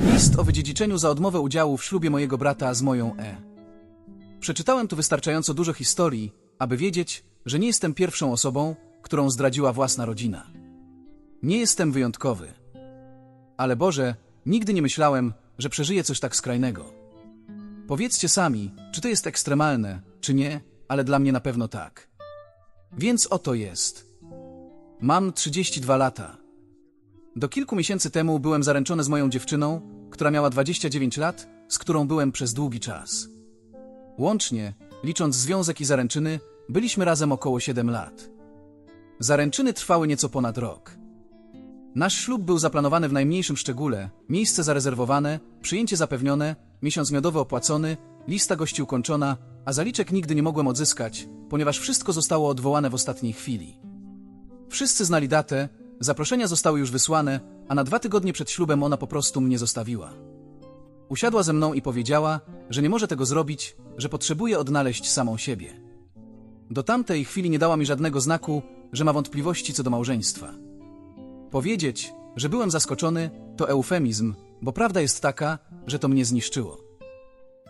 List o wydziedziczeniu za odmowę udziału w ślubie mojego brata z moją E. Przeczytałem tu wystarczająco dużo historii, aby wiedzieć, że nie jestem pierwszą osobą, którą zdradziła własna rodzina. Nie jestem wyjątkowy. Ale Boże, nigdy nie myślałem, że przeżyję coś tak skrajnego. Powiedzcie sami, czy to jest ekstremalne, czy nie, ale dla mnie na pewno tak. Więc oto jest. Mam 32 lata. Do kilku miesięcy temu byłem zaręczony z moją dziewczyną, która miała 29 lat, z którą byłem przez długi czas. Łącznie, licząc związek i zaręczyny, byliśmy razem około 7 lat. Zaręczyny trwały nieco ponad rok. Nasz ślub był zaplanowany w najmniejszym szczególe, miejsce zarezerwowane, przyjęcie zapewnione, miesiąc miodowy opłacony, lista gości ukończona, a zaliczek nigdy nie mogłem odzyskać, ponieważ wszystko zostało odwołane w ostatniej chwili. Wszyscy znali datę, zaproszenia zostały już wysłane, a na dwa tygodnie przed ślubem ona po prostu mnie zostawiła. Usiadła ze mną i powiedziała, że nie może tego zrobić, że potrzebuje odnaleźć samą siebie. Do tamtej chwili nie dała mi żadnego znaku, że ma wątpliwości co do małżeństwa. Powiedzieć, że byłem zaskoczony, to eufemizm, bo prawda jest taka, że to mnie zniszczyło.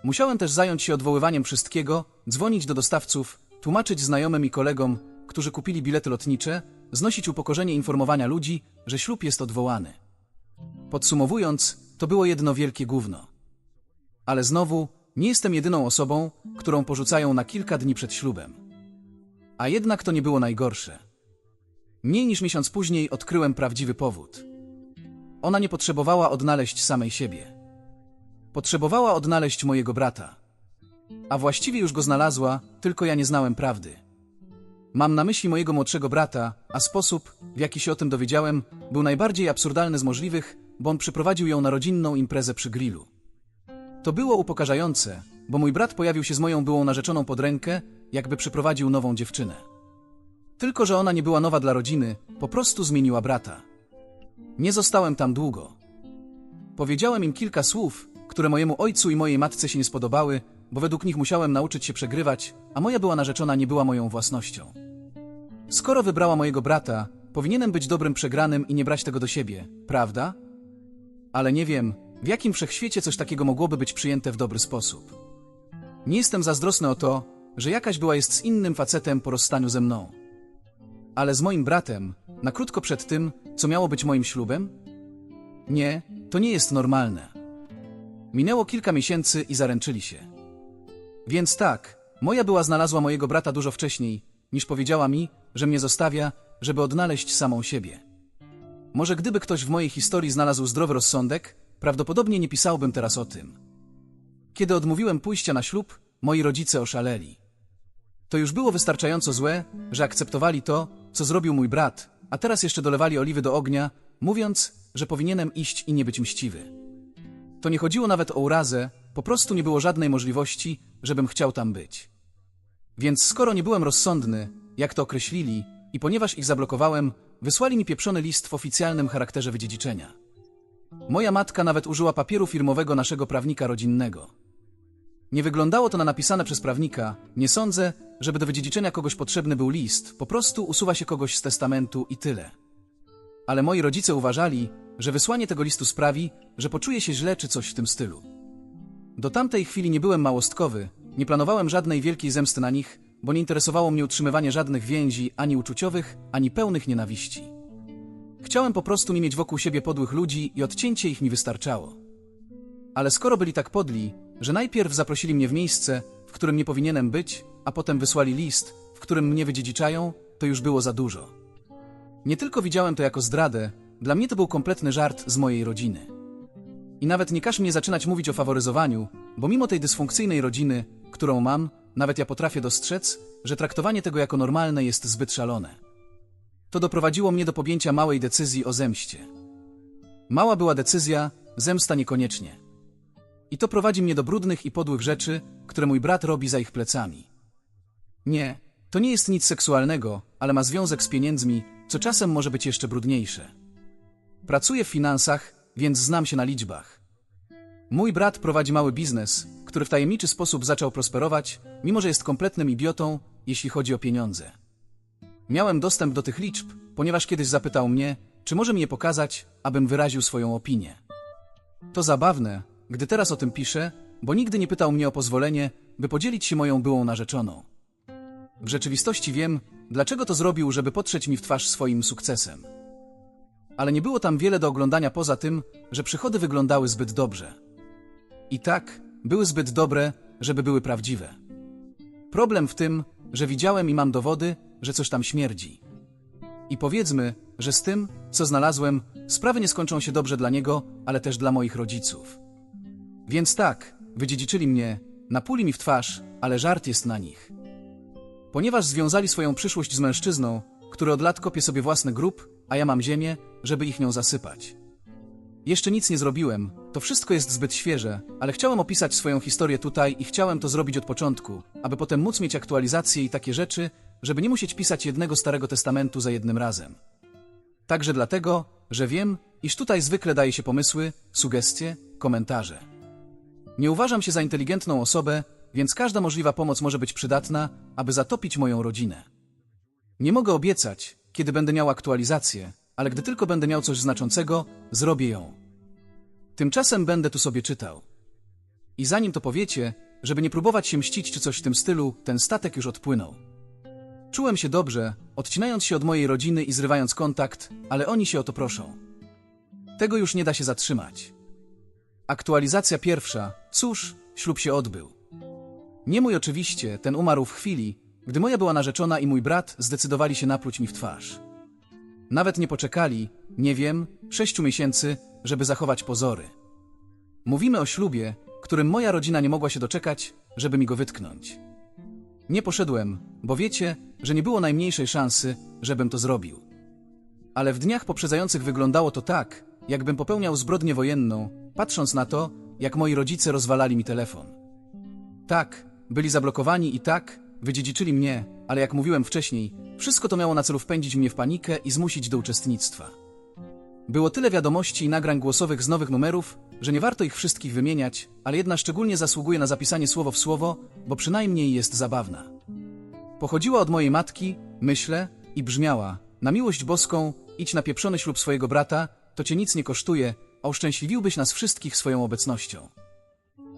Musiałem też zająć się odwoływaniem wszystkiego, dzwonić do dostawców, tłumaczyć znajomym i kolegom, którzy kupili bilety lotnicze, znosić upokorzenie informowania ludzi, że ślub jest odwołany. Podsumowując, to było jedno wielkie gówno. Ale znowu, nie jestem jedyną osobą, którą porzucają na kilka dni przed ślubem. A jednak to nie było najgorsze. Mniej niż miesiąc później odkryłem prawdziwy powód. Ona nie potrzebowała odnaleźć samej siebie. Potrzebowała odnaleźć mojego brata. A właściwie już go znalazła, tylko ja nie znałem prawdy. Mam na myśli mojego młodszego brata, a sposób, w jaki się o tym dowiedziałem, był najbardziej absurdalny z możliwych, bo on przyprowadził ją na rodzinną imprezę przy grillu. To było upokarzające, bo mój brat pojawił się z moją byłą narzeczoną pod rękę, jakby przyprowadził nową dziewczynę. Tylko, że ona nie była nowa dla rodziny, po prostu zmieniła brata. Nie zostałem tam długo. Powiedziałem im kilka słów, które mojemu ojcu i mojej matce się nie spodobały, bo według nich musiałem nauczyć się przegrywać, a moja była narzeczona nie była moją własnością. Skoro wybrała mojego brata, powinienem być dobrym przegranym i nie brać tego do siebie, prawda? Ale nie wiem, w jakim wszechświecie coś takiego mogłoby być przyjęte w dobry sposób. Nie jestem zazdrosny o to, że jakaś była jest z innym facetem po rozstaniu ze mną. Ale z moim bratem, na krótko przed tym, co miało być moim ślubem? Nie, to nie jest normalne. Minęło kilka miesięcy i zaręczyli się. Więc tak, moja była znalazła mojego brata dużo wcześniej, niż powiedziała mi, że mnie zostawia, żeby odnaleźć samą siebie. Może gdyby ktoś w mojej historii znalazł zdrowy rozsądek, prawdopodobnie nie pisałbym teraz o tym. Kiedy odmówiłem pójścia na ślub, moi rodzice oszaleli. To już było wystarczająco złe, że akceptowali to, co zrobił mój brat, a teraz jeszcze dolewali oliwy do ognia, mówiąc, że powinienem iść i nie być mściwy. To nie chodziło nawet o urazę, po prostu nie było żadnej możliwości, żebym chciał tam być. Więc skoro nie byłem rozsądny, jak to określili, i ponieważ ich zablokowałem, wysłali mi pieprzony list w oficjalnym charakterze wydziedziczenia. Moja matka nawet użyła papieru firmowego naszego prawnika rodzinnego. Nie wyglądało to na napisane przez prawnika. Nie sądzę, żeby do wydziedziczenia kogoś potrzebny był list. Po prostu usuwa się kogoś z testamentu i tyle. Ale moi rodzice uważali, że wysłanie tego listu sprawi, że poczuję się źle czy coś w tym stylu. Do tamtej chwili nie byłem małostkowy, nie planowałem żadnej wielkiej zemsty na nich, bo nie interesowało mnie utrzymywanie żadnych więzi, ani uczuciowych, ani pełnych nienawiści. Chciałem po prostu nie mieć wokół siebie podłych ludzi i odcięcie ich mi wystarczało. Ale skoro byli tak podli, że najpierw zaprosili mnie w miejsce, w którym nie powinienem być, a potem wysłali list, w którym mnie wydziedziczają, to już było za dużo. Nie tylko widziałem to jako zdradę, dla mnie to był kompletny żart z mojej rodziny. I nawet nie każ mnie zaczynać mówić o faworyzowaniu, bo mimo tej dysfunkcyjnej rodziny, którą mam, nawet ja potrafię dostrzec, że traktowanie tego jako normalne jest zbyt szalone. To doprowadziło mnie do podjęcia małej decyzji o zemście. Mała była decyzja, zemsta niekoniecznie. I to prowadzi mnie do brudnych i podłych rzeczy, które mój brat robi za ich plecami. Nie, to nie jest nic seksualnego, ale ma związek z pieniędzmi, co czasem może być jeszcze brudniejsze. Pracuję w finansach, więc znam się na liczbach. Mój brat prowadzi mały biznes, który w tajemniczy sposób zaczął prosperować, mimo że jest kompletnym idiotą, jeśli chodzi o pieniądze. Miałem dostęp do tych liczb, ponieważ kiedyś zapytał mnie, czy może mi je pokazać, abym wyraził swoją opinię. To zabawne, gdy teraz o tym piszę, bo nigdy nie pytał mnie o pozwolenie, by podzielić się moją byłą narzeczoną. W rzeczywistości wiem, dlaczego to zrobił, żeby potrzeć mi w twarz swoim sukcesem. Ale nie było tam wiele do oglądania poza tym, że przychody wyglądały zbyt dobrze. I tak, były zbyt dobre, żeby były prawdziwe. Problem w tym, że widziałem i mam dowody, że coś tam śmierdzi. I powiedzmy, że z tym, co znalazłem, sprawy nie skończą się dobrze dla niego, ale też dla moich rodziców. Więc tak, wydziedziczyli mnie, napuli mi w twarz, ale żart jest na nich. Ponieważ związali swoją przyszłość z mężczyzną, który od lat kopie sobie własny grób, a ja mam ziemię, żeby ich nią zasypać. Jeszcze nic nie zrobiłem, to wszystko jest zbyt świeże, ale chciałem opisać swoją historię tutaj i chciałem to zrobić od początku, aby potem móc mieć aktualizacje i takie rzeczy, żeby nie musieć pisać jednego Starego Testamentu za jednym razem. Także dlatego, że wiem, iż tutaj zwykle daje się pomysły, sugestie, komentarze. Nie uważam się za inteligentną osobę, więc każda możliwa pomoc może być przydatna, aby zatopić moją rodzinę. Nie mogę obiecać, kiedy będę miał aktualizację, ale gdy tylko będę miał coś znaczącego, zrobię ją. Tymczasem będę tu sobie czytał. I zanim to powiecie, żeby nie próbować się mścić czy coś w tym stylu, ten statek już odpłynął. Czułem się dobrze, odcinając się od mojej rodziny i zrywając kontakt, ale oni się o to proszą. Tego już nie da się zatrzymać. Aktualizacja pierwsza. Cóż, ślub się odbył. Nie mój oczywiście, ten umarł w chwili, gdy moja była narzeczona i mój brat zdecydowali się napluć mi w twarz. Nawet nie poczekali, nie wiem, sześciu miesięcy, żeby zachować pozory. Mówimy o ślubie, którym moja rodzina nie mogła się doczekać, żeby mi go wytknąć. Nie poszedłem, bo wiecie, że nie było najmniejszej szansy, żebym to zrobił. Ale w dniach poprzedzających wyglądało to tak, jakbym popełniał zbrodnię wojenną, patrząc na to, jak moi rodzice rozwalali mi telefon. Tak, byli zablokowani i tak, wydziedziczyli mnie, ale jak mówiłem wcześniej, wszystko to miało na celu wpędzić mnie w panikę i zmusić do uczestnictwa. Było tyle wiadomości i nagrań głosowych z nowych numerów, że nie warto ich wszystkich wymieniać, ale jedna szczególnie zasługuje na zapisanie słowo w słowo, bo przynajmniej jest zabawna. Pochodziła od mojej matki, myślę, i brzmiała: Na miłość boską, idź na pieprzony ślub swojego brata, to cię nic nie kosztuje, a uszczęśliwiłbyś nas wszystkich swoją obecnością.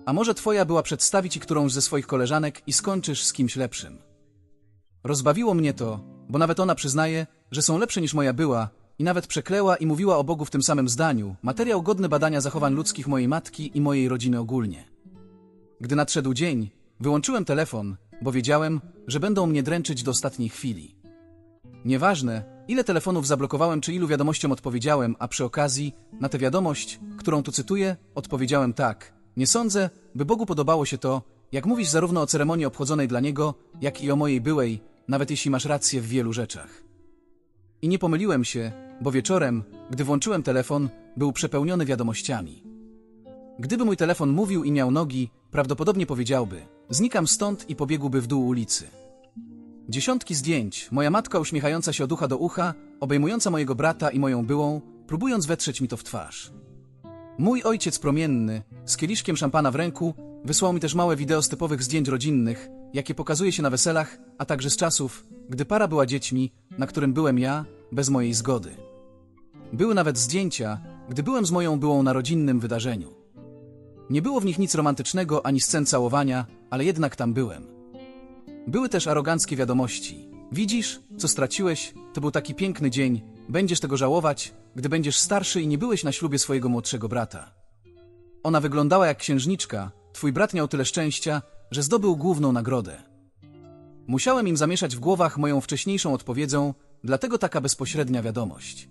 A może twoja była przedstawić ci którąś ze swoich koleżanek i skończysz z kimś lepszym. Rozbawiło mnie to, bo nawet ona przyznaje, że są lepsze niż moja była i nawet przekleła i mówiła o Bogu w tym samym zdaniu, materiał godny badania zachowań ludzkich mojej matki i mojej rodziny ogólnie. Gdy nadszedł dzień, wyłączyłem telefon, bo wiedziałem, że będą mnie dręczyć do ostatniej chwili. Nieważne, ile telefonów zablokowałem czy ilu wiadomościom odpowiedziałem, a przy okazji, na tę wiadomość, którą tu cytuję, odpowiedziałem tak. Nie sądzę, by Bogu podobało się to, jak mówisz zarówno o ceremonii obchodzonej dla Niego, jak i o mojej byłej, nawet jeśli masz rację w wielu rzeczach. I nie pomyliłem się, bo wieczorem, gdy włączyłem telefon, był przepełniony wiadomościami. Gdyby mój telefon mówił i miał nogi, prawdopodobnie powiedziałby: Znikam stąd i pobiegłby w dół ulicy. Dziesiątki zdjęć, moja matka uśmiechająca się od ucha do ucha, obejmująca mojego brata i moją byłą, próbując wetrzeć mi to w twarz. Mój ojciec promienny, z kieliszkiem szampana w ręku, wysłał mi też małe wideo z typowych zdjęć rodzinnych, jakie pokazuje się na weselach, a także z czasów, gdy para była dziećmi, na którym byłem ja, bez mojej zgody. Były nawet zdjęcia, gdy byłem z moją byłą na rodzinnym wydarzeniu. Nie było w nich nic romantycznego ani scen całowania, ale jednak tam byłem. Były też aroganckie wiadomości. Widzisz, co straciłeś? To był taki piękny dzień. Będziesz tego żałować, gdy będziesz starszy i nie byłeś na ślubie swojego młodszego brata. Ona wyglądała jak księżniczka, twój brat miał tyle szczęścia, że zdobył główną nagrodę. Musiałem im zamieszać w głowach moją wcześniejszą odpowiedzią, dlatego taka bezpośrednia wiadomość.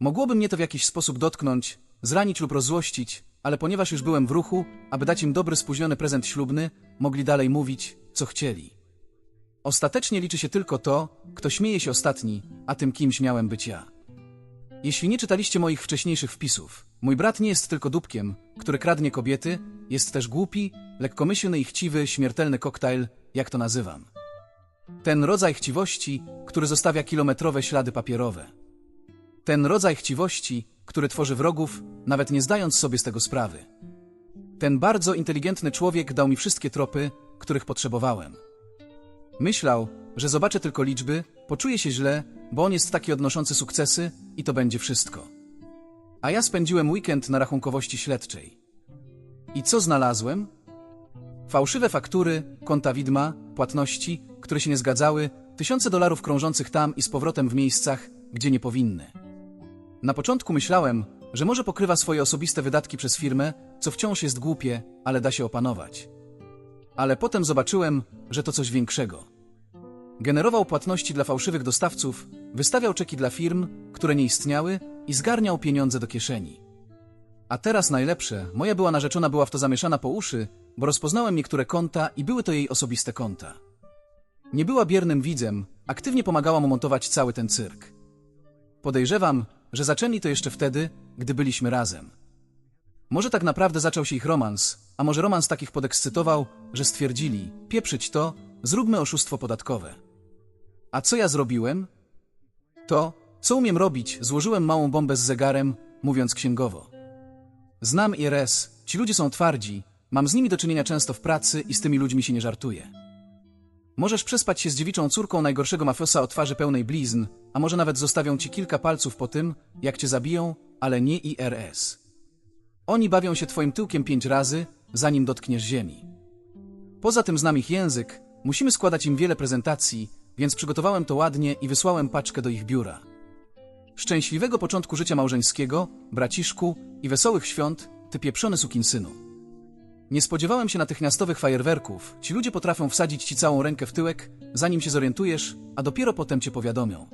Mogłoby mnie to w jakiś sposób dotknąć, zranić lub rozzłościć, ale ponieważ już byłem w ruchu, aby dać im dobry spóźniony prezent ślubny, mogli dalej mówić, co chcieli. Ostatecznie liczy się tylko to, kto śmieje się ostatni, a tym kimś miałem być ja. Jeśli nie czytaliście moich wcześniejszych wpisów, mój brat nie jest tylko dupkiem, który kradnie kobiety, jest też głupi, lekkomyślny i chciwy, śmiertelny koktajl, jak to nazywam. Ten rodzaj chciwości, który zostawia kilometrowe ślady papierowe. Ten rodzaj chciwości, który tworzy wrogów, nawet nie zdając sobie z tego sprawy. Ten bardzo inteligentny człowiek dał mi wszystkie tropy, których potrzebowałem. Myślał, że zobaczę tylko liczby, poczuje się źle, bo on jest taki odnoszący sukcesy i to będzie wszystko. a ja spędziłem weekend na rachunkowości śledczej. I co znalazłem? Fałszywe faktury, konta widma, płatności, które się nie zgadzały, tysiące dolarów krążących tam i z powrotem w miejscach, gdzie nie powinny. Na początku myślałem, że może pokrywa swoje osobiste wydatki przez firmę, co wciąż jest głupie, ale da się opanować. Ale potem zobaczyłem, że to coś większego. Generował płatności dla fałszywych dostawców, wystawiał czeki dla firm, które nie istniały i zgarniał pieniądze do kieszeni. A teraz najlepsze, moja była narzeczona była w to zamieszana po uszy, bo rozpoznałem niektóre konta i były to jej osobiste konta. Nie była biernym widzem, aktywnie pomagała mu montować cały ten cyrk. Podejrzewam, że zaczęli to jeszcze wtedy, gdy byliśmy razem. Może tak naprawdę zaczął się ich romans, a może romans takich podekscytował, że stwierdzili, pieprzyć to, zróbmy oszustwo podatkowe. A co ja zrobiłem? To, co umiem robić, złożyłem małą bombę z zegarem, mówiąc księgowo. Znam IRS, ci ludzie są twardzi, mam z nimi do czynienia często w pracy i z tymi ludźmi się nie żartuje. Możesz przespać się z dziewiczą córką najgorszego mafiosa o twarzy pełnej blizn, a może nawet zostawią ci kilka palców po tym, jak cię zabiją, ale nie IRS. Oni bawią się twoim tyłkiem pięć razy, zanim dotkniesz ziemi. Poza tym znam ich język, musimy składać im wiele prezentacji, więc przygotowałem to ładnie i wysłałem paczkę do ich biura. Szczęśliwego początku życia małżeńskiego, braciszku i wesołych świąt, ty pieprzony sukinsynu. Nie spodziewałem się natychmiastowych fajerwerków. Ci ludzie potrafią wsadzić ci całą rękę w tyłek, zanim się zorientujesz, a dopiero potem cię powiadomią.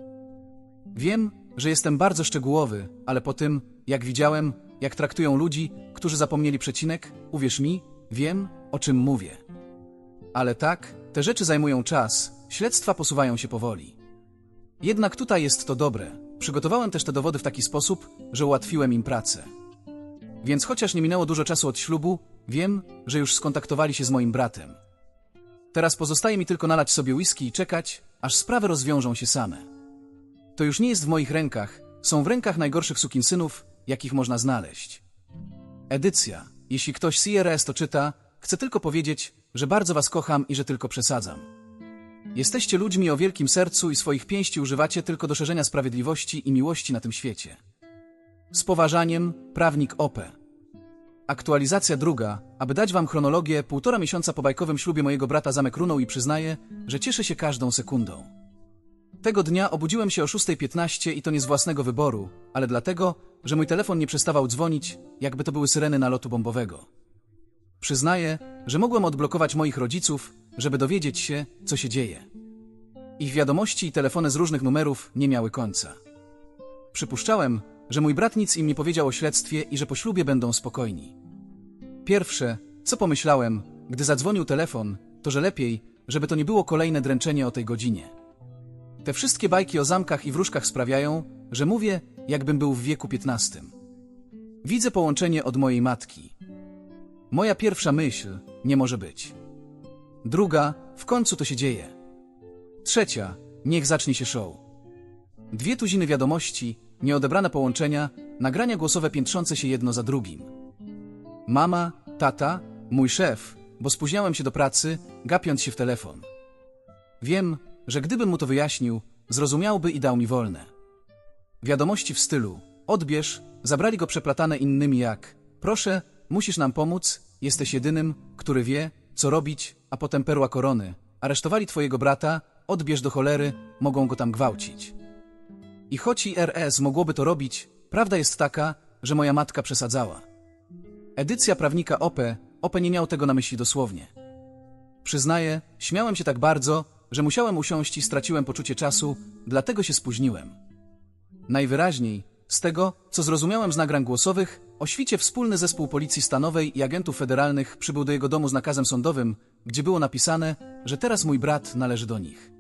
Wiem, że jestem bardzo szczegółowy, ale po tym, jak widziałem, jak traktują ludzi, którzy zapomnieli przecinek, uwierz mi, wiem, o czym mówię. Ale tak, te rzeczy zajmują czas, śledztwa posuwają się powoli. Jednak tutaj jest to dobre. Przygotowałem też te dowody w taki sposób, że ułatwiłem im pracę. Więc chociaż nie minęło dużo czasu od ślubu, wiem, że już skontaktowali się z moim bratem. Teraz pozostaje mi tylko nalać sobie whisky i czekać, aż sprawy rozwiążą się same. To już nie jest w moich rękach, są w rękach najgorszych sukinsynów, jakich można znaleźć. Edycja. Jeśli ktoś z IRS to czyta, chcę tylko powiedzieć, że bardzo was kocham i że tylko przesadzam. Jesteście ludźmi o wielkim sercu i swoich pięści używacie tylko do szerzenia sprawiedliwości i miłości na tym świecie. Z poważaniem, prawnik OP. Aktualizacja druga, aby dać wam chronologię, półtora miesiąca po bajkowym ślubie mojego brata zamek runął i przyznaję, że cieszę się każdą sekundą. Tego dnia obudziłem się o 6.15 i to nie z własnego wyboru, ale dlatego, że mój telefon nie przestawał dzwonić, jakby to były syreny nalotu bombowego. Przyznaję, że mogłem odblokować moich rodziców, żeby dowiedzieć się, co się dzieje. Ich wiadomości i telefony z różnych numerów nie miały końca. Przypuszczałem, że mój brat nic im nie powiedział o śledztwie i że po ślubie będą spokojni. Pierwsze, co pomyślałem, gdy zadzwonił telefon, to że lepiej, żeby to nie było kolejne dręczenie o tej godzinie. Te wszystkie bajki o zamkach i wróżkach sprawiają, że mówię, jakbym był w wieku piętnastym. Widzę połączenie od mojej matki. Moja pierwsza myśl nie może być. Druga, w końcu to się dzieje. Trzecia, niech zacznie się show. Dwie tuziny wiadomości, nieodebrane połączenia, nagrania głosowe piętrzące się jedno za drugim. Mama, tata, mój szef, bo spóźniałem się do pracy, gapiąc się w telefon. Wiem, że gdybym mu to wyjaśnił, zrozumiałby i dał mi wolne. Wiadomości w stylu odbierz, zabrali go przeplatane innymi jak proszę, musisz nam pomóc, jesteś jedynym, który wie, co robić, a potem perła korony. Aresztowali twojego brata, odbierz do cholery, mogą go tam gwałcić. I choć IRS mogłoby to robić, prawda jest taka, że moja matka przesadzała. Edycja prawnika OPE, OPE nie miał tego na myśli dosłownie. Przyznaję, śmiałem się tak bardzo, że musiałem usiąść i straciłem poczucie czasu, dlatego się spóźniłem. Najwyraźniej, z tego, co zrozumiałem z nagrań głosowych, o świcie wspólny zespół Policji Stanowej i agentów federalnych przybył do jego domu z nakazem sądowym, gdzie było napisane, że teraz mój brat należy do nich.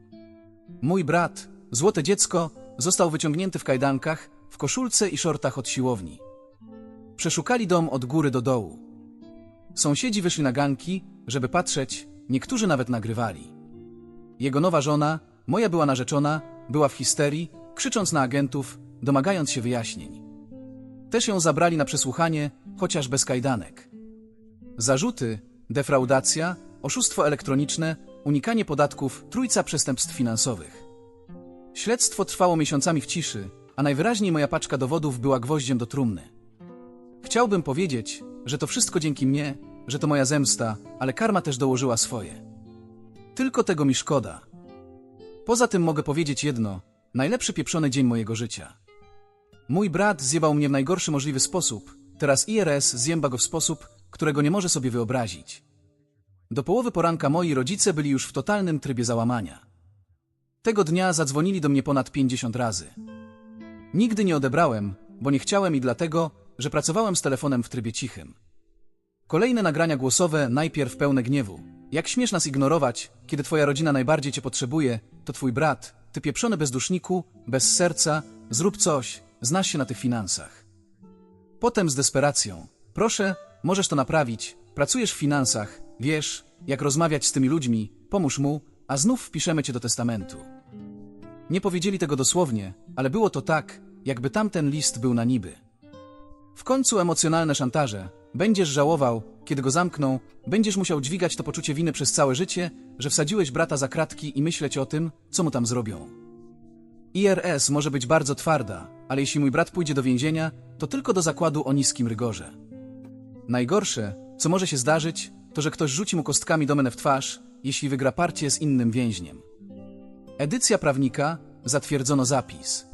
Mój brat, złote dziecko, został wyciągnięty w kajdankach, w koszulce i szortach od siłowni. Przeszukali dom od góry do dołu. Sąsiedzi wyszli na ganki, żeby patrzeć, niektórzy nawet nagrywali. Jego nowa żona, moja była narzeczona, była w histerii, krzycząc na agentów, domagając się wyjaśnień. Też ją zabrali na przesłuchanie, chociaż bez kajdanek. Zarzuty, defraudacja, oszustwo elektroniczne, unikanie podatków, trójca przestępstw finansowych. Śledztwo trwało miesiącami w ciszy, a najwyraźniej moja paczka dowodów była gwoździem do trumny. Chciałbym powiedzieć, że to wszystko dzięki mnie, że to moja zemsta, ale karma też dołożyła swoje. Tylko tego mi szkoda. Poza tym mogę powiedzieć jedno: najlepszy pieprzony dzień mojego życia. Mój brat zjebał mnie w najgorszy możliwy sposób. Teraz IRS zjęba go w sposób, którego nie może sobie wyobrazić. Do połowy poranka moi rodzice byli już w totalnym trybie załamania. Tego dnia zadzwonili do mnie ponad 50 razy. Nigdy nie odebrałem, bo nie chciałem i dlatego, że pracowałem z telefonem w trybie cichym. Kolejne nagrania głosowe, najpierw pełne gniewu. Jak śmiesz nas ignorować, kiedy twoja rodzina najbardziej cię potrzebuje, to twój brat, ty pieprzony bezduszniku, bez serca, zrób coś, znasz się na tych finansach. Potem z desperacją. Proszę, możesz to naprawić, pracujesz w finansach, wiesz, jak rozmawiać z tymi ludźmi, pomóż mu, a znów wpiszemy cię do testamentu. Nie powiedzieli tego dosłownie, ale było to tak, jakby tamten list był na niby. W końcu emocjonalne szantaże. Będziesz żałował, kiedy go zamkną, będziesz musiał dźwigać to poczucie winy przez całe życie, że wsadziłeś brata za kratki i myśleć o tym, co mu tam zrobią. IRS może być bardzo twarda, ale jeśli mój brat pójdzie do więzienia, to tylko do zakładu o niskim rygorze. Najgorsze, co może się zdarzyć, to że ktoś rzuci mu kostkami domenę w twarz, jeśli wygra partię z innym więźniem. Edycja prawnika, zatwierdzono zapis.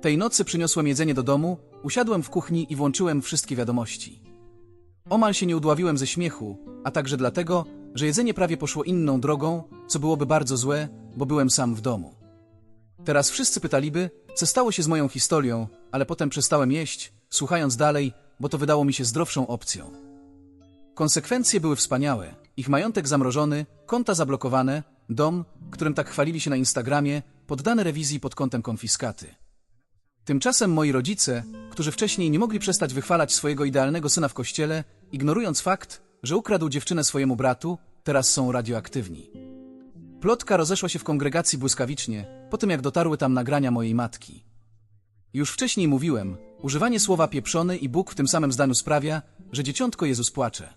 Tej nocy przyniosłem jedzenie do domu, usiadłem w kuchni i włączyłem wszystkie wiadomości. Omal się nie udławiłem ze śmiechu, a także dlatego, że jedzenie prawie poszło inną drogą, co byłoby bardzo złe, bo byłem sam w domu. Teraz wszyscy pytaliby, co stało się z moją historią, ale potem przestałem jeść, słuchając dalej, bo to wydało mi się zdrowszą opcją. Konsekwencje były wspaniałe. Ich majątek zamrożony, konta zablokowane, dom, którym tak chwalili się na Instagramie, poddany rewizji pod kątem konfiskaty. Tymczasem moi rodzice, którzy wcześniej nie mogli przestać wychwalać swojego idealnego syna w kościele, ignorując fakt, że ukradł dziewczynę swojemu bratu, teraz są radioaktywni. Plotka rozeszła się w kongregacji błyskawicznie, po tym jak dotarły tam nagrania mojej matki. Już wcześniej mówiłem, używanie słowa pieprzony i Bóg w tym samym zdaniu sprawia, że dzieciątko Jezus płacze.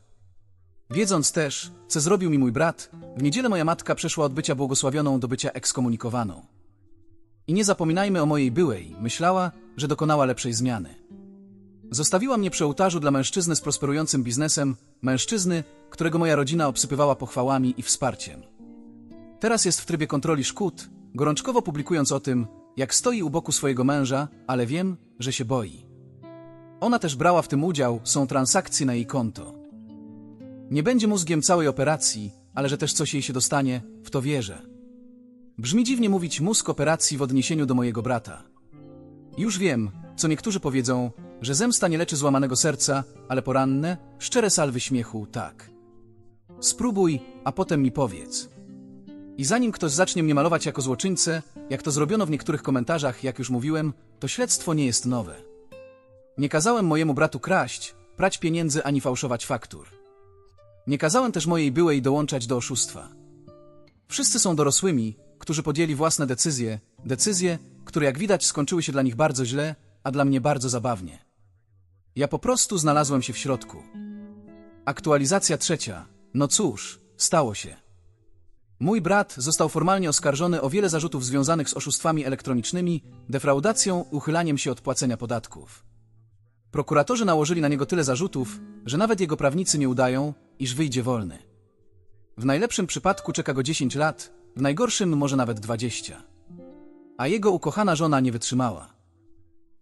Wiedząc też, co zrobił mi mój brat, w niedzielę moja matka przeszła od bycia błogosławioną do bycia ekskomunikowaną. I nie zapominajmy o mojej byłej, myślała, że dokonała lepszej zmiany. Zostawiła mnie przy ołtarzu dla mężczyzny z prosperującym biznesem, mężczyzny, którego moja rodzina obsypywała pochwałami i wsparciem. Teraz jest w trybie kontroli szkód, gorączkowo publikując o tym, jak stoi u boku swojego męża, ale wiem, że się boi. Ona też brała w tym udział, są transakcje na jej konto. Nie będzie mózgiem całej operacji, ale że też coś jej się dostanie, w to wierzę. Brzmi dziwnie mówić mózg operacji w odniesieniu do mojego brata. Już wiem, co niektórzy powiedzą, że zemsta nie leczy złamanego serca, ale poranne, szczere salwy śmiechu tak. Spróbuj, a potem mi powiedz. I zanim ktoś zacznie mnie malować jako złoczyńcę, jak to zrobiono w niektórych komentarzach, jak już mówiłem, to śledztwo nie jest nowe. Nie kazałem mojemu bratu kraść, prać pieniędzy ani fałszować faktur. Nie kazałem też mojej byłej dołączać do oszustwa. Wszyscy są dorosłymi, którzy podjęli własne decyzje, decyzje, które jak widać skończyły się dla nich bardzo źle, a dla mnie bardzo zabawnie. Ja po prostu znalazłem się w środku. Aktualizacja trzecia. No cóż, stało się. Mój brat został formalnie oskarżony o wiele zarzutów związanych z oszustwami elektronicznymi, defraudacją, uchylaniem się od płacenia podatków. Prokuratorzy nałożyli na niego tyle zarzutów, że nawet jego prawnicy nie udają, iż wyjdzie wolny. W najlepszym przypadku czeka go 10 lat, w najgorszym może nawet 20. A jego ukochana żona nie wytrzymała.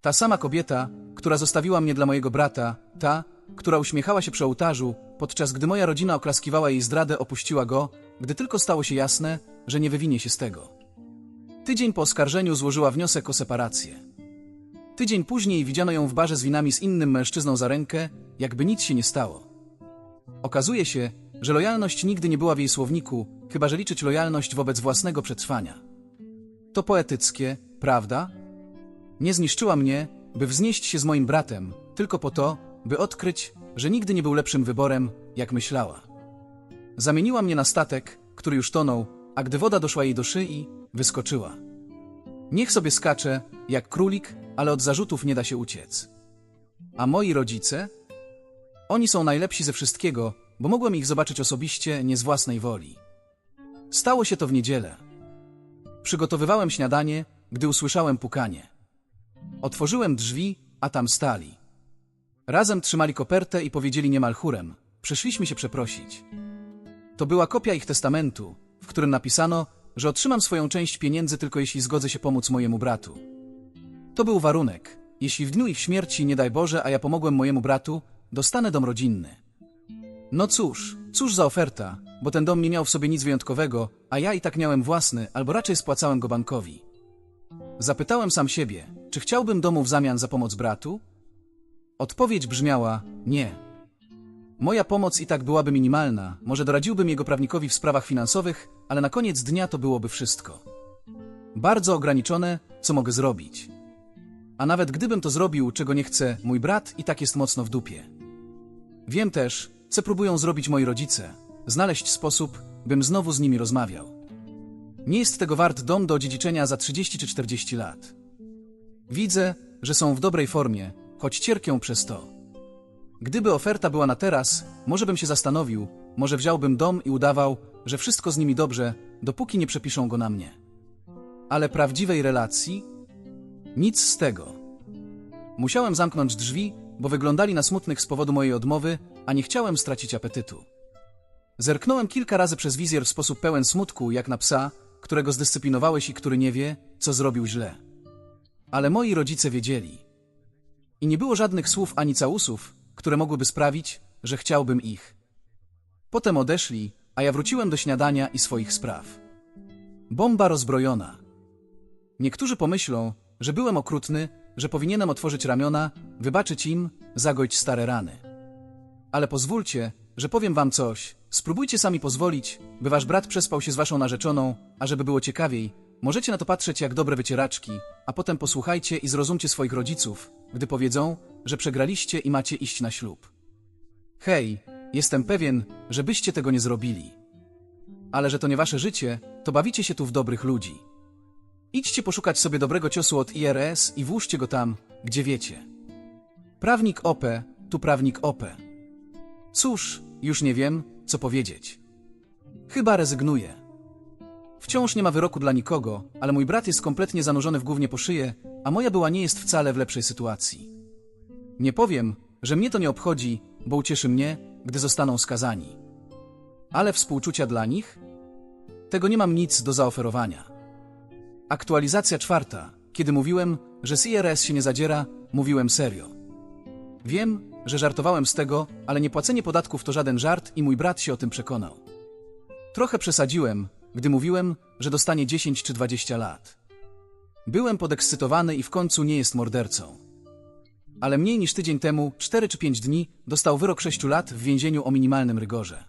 Ta sama kobieta, która zostawiła mnie dla mojego brata, ta, która uśmiechała się przy ołtarzu, podczas gdy moja rodzina oklaskiwała jej zdradę, opuściła go, gdy tylko stało się jasne, że nie wywinie się z tego. Tydzień po oskarżeniu złożyła wniosek o separację. Tydzień później widziano ją w barze z winami z innym mężczyzną za rękę, jakby nic się nie stało. Okazuje się, że lojalność nigdy nie była w jej słowniku, chyba że liczyć lojalność wobec własnego przetrwania. To poetyckie, prawda? Nie zniszczyła mnie, by wznieść się z moim bratem, tylko po to, by odkryć, że nigdy nie był lepszym wyborem, jak myślała. Zamieniła mnie na statek, który już tonął, a gdy woda doszła jej do szyi, wyskoczyła. Niech sobie skacze, jak królik, ale od zarzutów nie da się uciec. A moi rodzice? Oni są najlepsi ze wszystkiego, bo mogłem ich zobaczyć osobiście, nie z własnej woli. Stało się to w niedzielę. Przygotowywałem śniadanie, gdy usłyszałem pukanie. Otworzyłem drzwi, a tam stali. Razem trzymali kopertę i powiedzieli niemal chórem: Przyszliśmy się przeprosić. To była kopia ich testamentu, w którym napisano, że otrzymam swoją część pieniędzy tylko jeśli zgodzę się pomóc mojemu bratu. To był warunek. Jeśli w dniu ich śmierci, nie daj Boże, a ja pomogłem mojemu bratu, dostanę dom rodzinny. No cóż, cóż za oferta, bo ten dom nie miał w sobie nic wyjątkowego, a ja i tak miałem własny, albo raczej spłacałem go bankowi. Zapytałem sam siebie, czy chciałbym domu w zamian za pomoc bratu? Odpowiedź brzmiała nie. Moja pomoc i tak byłaby minimalna, może doradziłbym jego prawnikowi w sprawach finansowych, ale na koniec dnia to byłoby wszystko. Bardzo ograniczone, co mogę zrobić. A nawet gdybym to zrobił, czego nie chcę, mój brat i tak jest mocno w dupie. Wiem też, co próbują zrobić moi rodzice, znaleźć sposób, bym znowu z nimi rozmawiał. Nie jest tego wart dom do odziedziczenia za 30 czy 40 lat. Widzę, że są w dobrej formie, choć cierpią przez to. Gdyby oferta była na teraz, może bym się zastanowił, może wziąłbym dom i udawał, że wszystko z nimi dobrze, dopóki nie przepiszą go na mnie. Ale prawdziwej relacji? Nic z tego. Musiałem zamknąć drzwi, bo wyglądali na smutnych z powodu mojej odmowy, a nie chciałem stracić apetytu. Zerknąłem kilka razy przez wizjer w sposób pełen smutku, jak na psa, którego zdyscyplinowałeś i który nie wie, co zrobił źle. Ale moi rodzice wiedzieli. I nie było żadnych słów ani całusów, które mogłyby sprawić, że chciałbym ich. Potem odeszli, a ja wróciłem do śniadania i swoich spraw. Bomba rozbrojona. Niektórzy pomyślą, że byłem okrutny, że powinienem otworzyć ramiona, wybaczyć im, zagoić stare rany. Ale pozwólcie, że powiem wam coś. Spróbujcie sami pozwolić, by wasz brat przespał się z waszą narzeczoną, a żeby było ciekawiej, możecie na to patrzeć jak dobre wycieraczki, a potem posłuchajcie i zrozumcie swoich rodziców, gdy powiedzą, że przegraliście i macie iść na ślub. Hej, jestem pewien, że byście tego nie zrobili. Ale że to nie wasze życie, to bawicie się tu w dobrych ludzi. Idźcie poszukać sobie dobrego ciosu od IRS i włóżcie go tam, gdzie wiecie. Prawnik OP, tu prawnik OP. Cóż, już nie wiem, co powiedzieć. Chyba rezygnuję. Wciąż nie ma wyroku dla nikogo, ale mój brat jest kompletnie zanurzony w gównie po szyję, a moja była nie jest wcale w lepszej sytuacji. Nie powiem, że mnie to nie obchodzi, bo ucieszy mnie, gdy zostaną skazani. Ale współczucia dla nich? Tego nie mam nic do zaoferowania. Aktualizacja czwarta. Kiedy mówiłem, że z IRS się nie zadziera, mówiłem serio. Wiem, że żartowałem z tego, ale niepłacenie podatków to żaden żart i mój brat się o tym przekonał. Trochę przesadziłem, gdy mówiłem, że dostanie 10 czy 20 lat. Byłem podekscytowany i w końcu nie jest mordercą. Ale mniej niż tydzień temu, 4 czy 5 dni, dostał wyrok 6 lat w więzieniu o minimalnym rygorze.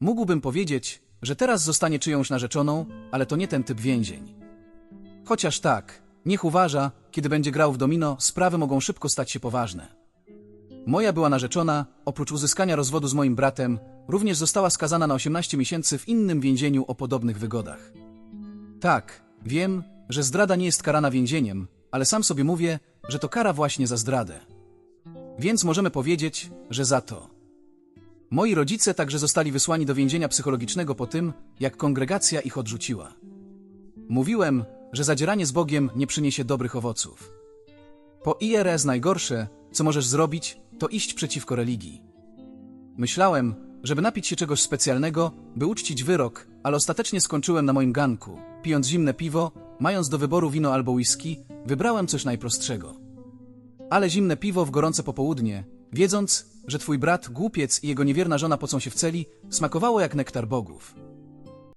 Mógłbym powiedzieć, że teraz zostanie czyjąś narzeczoną, ale to nie ten typ więzień. Chociaż tak, niech uważa, kiedy będzie grał w domino, sprawy mogą szybko stać się poważne. Moja była narzeczona, oprócz uzyskania rozwodu z moim bratem, również została skazana na 18 miesięcy w innym więzieniu o podobnych wygodach. Tak, wiem, że zdrada nie jest karana więzieniem, ale sam sobie mówię, że to kara właśnie za zdradę. Więc możemy powiedzieć, że za to. Moi rodzice także zostali wysłani do więzienia psychologicznego po tym, jak kongregacja ich odrzuciła. Mówiłem, że zadzieranie z Bogiem nie przyniesie dobrych owoców. Po IRS najgorsze, co możesz zrobić, to iść przeciwko religii. Myślałem, żeby napić się czegoś specjalnego, by uczcić wyrok, ale ostatecznie skończyłem na moim ganku. Pijąc zimne piwo, mając do wyboru wino albo whisky, wybrałem coś najprostszego. Ale zimne piwo w gorące popołudnie, wiedząc, że twój brat, głupiec i jego niewierna żona pocą się w celi, smakowało jak nektar bogów.